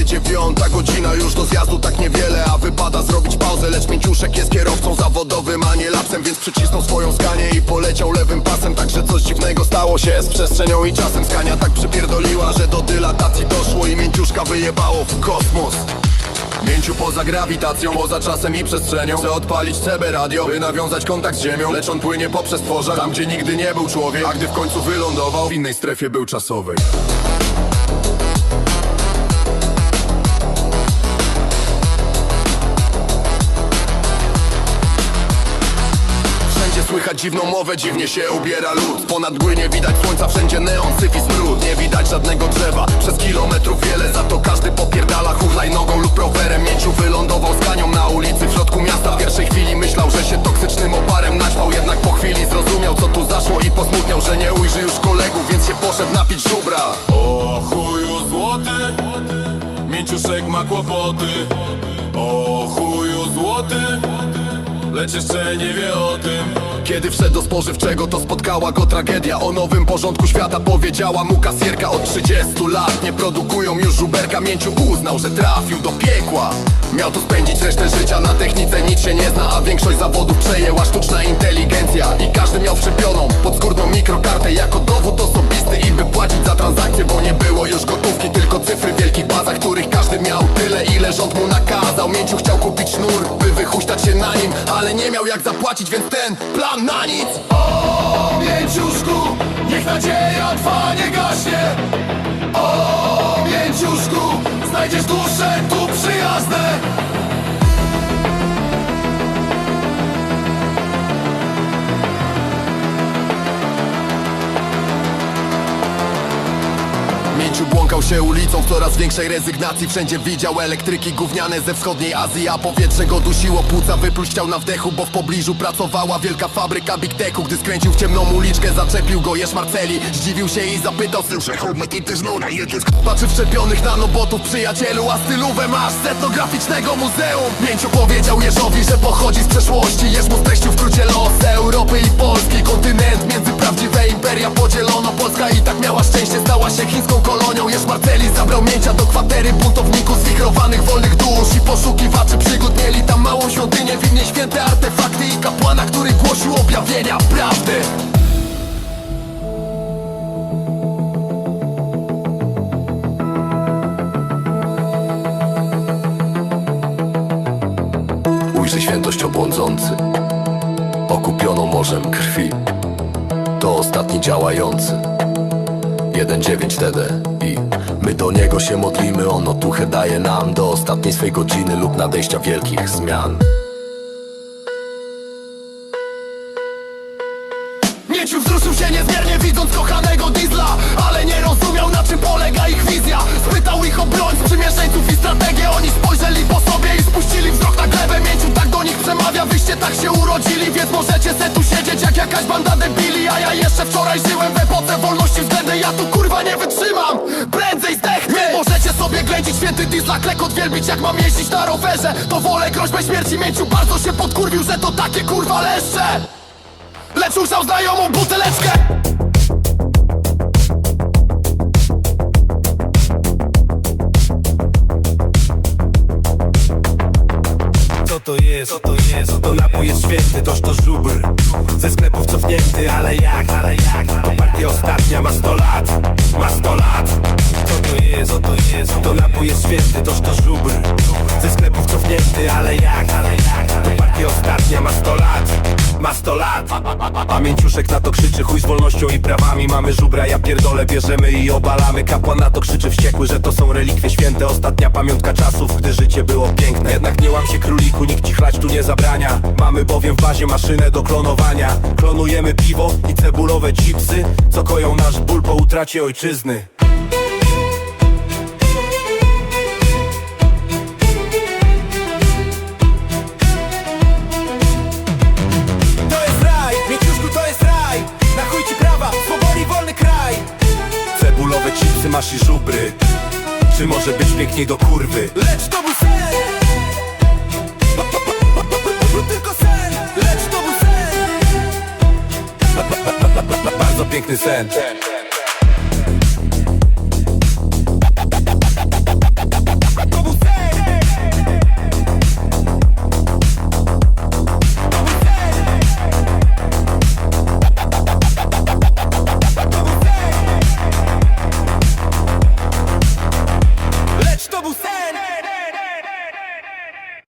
prawie dziewiąta godzina Już do zjazdu tak niewiele, a wypada zrobić pauzę. Lecz Mięciuszek jest kierowcą zawodowym, a nie lapsem Więc przycisnął swoją skanię i poleciał lewym pasem. Także coś dziwnego stało się z przestrzenią i czasem. Skania tak przypierdoliła, że do dylatacji doszło I Mięciuszka wyjebało w kosmos. Mięciu poza grawitacją, poza czasem i przestrzenią Chce odpalić CB radio, by nawiązać kontakt z ziemią. Lecz on płynie po przestworze, tam gdzie nigdy nie był człowiek A gdy w końcu wylądował, w innej strefie był czasowej dziwną mowę, dziwnie się ubiera lud Ponad mgły nie widać słońca, wszędzie neon, syf i smród Nie widać żadnego drzewa, przez kilometrów wiele. Za to każdy popierdala hulaj nogą lub rowerem. Mięciu wylądował z kanią na ulicy w środku miasta. W pierwszej chwili myślał, że się toksycznym oparem naćpał. Jednak po chwili zrozumiał co tu zaszło i posmutniał Że nie ujrzy już kolegów, więc się poszedł napić żubra. O chuju złoty, Mięciuszek ma kłopoty. O chuju złoty Lecz jeszcze nie wie o tym Kiedy wszedł do spożywczego to spotkała go tragedia. O nowym porządku świata powiedziała mu kasjerka Od 30 lat. Nie produkują już żuberka Mięciu uznał, że trafił do piekła. Miał tu spędzić resztę życia na technice Nic się nie zna, a większość zawodów przejęła sztuczna inteligencja. I każdy miał wszczepioną podskórną mikrokartę. Jako dowód osobisty i by płacić za transakcję Bo nie było już gotówki, tylko cyfry w wielkich bazach Których każdy miał tyle, ile rząd mu nakazał. Mięciu chciał kupić sznur, by wychuśtać się na nim Ale nie miał jak zapłacić, więc ten plan na nic. O Mięciuszku, niech nadzieja twa nie gaśnie. O Mięciuszku, znajdziesz duszę tu przyjazne Błąkał się ulicą w coraz większej rezygnacji. Wszędzie widział elektryki gówniane ze wschodniej Azji A powietrze go dusiło, płuca wypluć na wdechu Bo w pobliżu pracowała wielka fabryka Big Techu. Gdy skręcił w ciemną uliczkę, zaczepił go Jesz Marceli. Zdziwił się i zapytał Słyszę chłopaki też no na Patrzy wszczepionych nanobotów przyjacielu A stylówę masz z etnograficznego muzeum. Mięciu powiedział Jerzowi, że pochodzi z przeszłości. Jerz mu streścił wkrótce los. Europy kwatery buntowników Zwichrowanych wolnych dusz i poszukiwaczy przygód Mieli tam małą świątynię, w niej święte artefakty I kapłana, który głosił objawienia prawdy. Ujrzy świętość obłądzący Okupioną morzem krwi. To ostatni działający. 1.9 TD my do niego się modlimy On otuchę daje nam do ostatniej swej godziny Lub nadejścia wielkich zmian. Mieciu wzruszył się niezmiernie widząc kochanego diesla Ale nie rozumiał na czym polega ich wizja. Spytał ich o broń, sprzymierzeńców i strategię. Oni spojrzeli po sobie i spuścili wzrok na glebę. Mieciu tak do nich przemawia, wyście tak się urodzili Więc możecie se tu siedzieć jak jakaś banda debili. A ja jeszcze wczoraj żyłem w epoce wolności nie wytrzymam, prędzej zdechnę Możecie sobie ględzić święty diesla klekot wielbić Jak mam jeździć na rowerze, to wolę groźbę śmierci Mieciu bardzo się podkurwił, że to takie kurwa leszcze. Lecz ujrzał znajomą buteleczkę Co to jest, co to jest, napój jest święty, toż to żubr Ze sklepów cofnięty, ale jak, ale jak? To partia ostatnia ma 100 lat, ma 100 lat. Co to jest, co to jest, to napój jest święty, toż to żubr Ze sklepów cofnięty, ale jak, ale jak? To partia ostatnia ma 100 lat, ma 100 lat A mięciuszek na to krzyczy, chuj z wolnością i prawami. Mamy żubra, ja pierdolę, bierzemy i obalamy. Kapłan na to krzyczy wściekły, że to są relikwie święte. Ostatnia pamiątka czasów, gdy życie było piękne. Jednak nie łam się króliku, nikt ci chlać tu nie zabrania. Mamy bowiem w bazie maszynę do klonowania. Klonujemy piwo i cebulowe chipsy Co koją nasz ból po utracie ojczyzny masz i żubry Czy może być piękniej do kurwy? Lecz to był sen Był tylko sen Lecz to był sen Bardzo piękny sen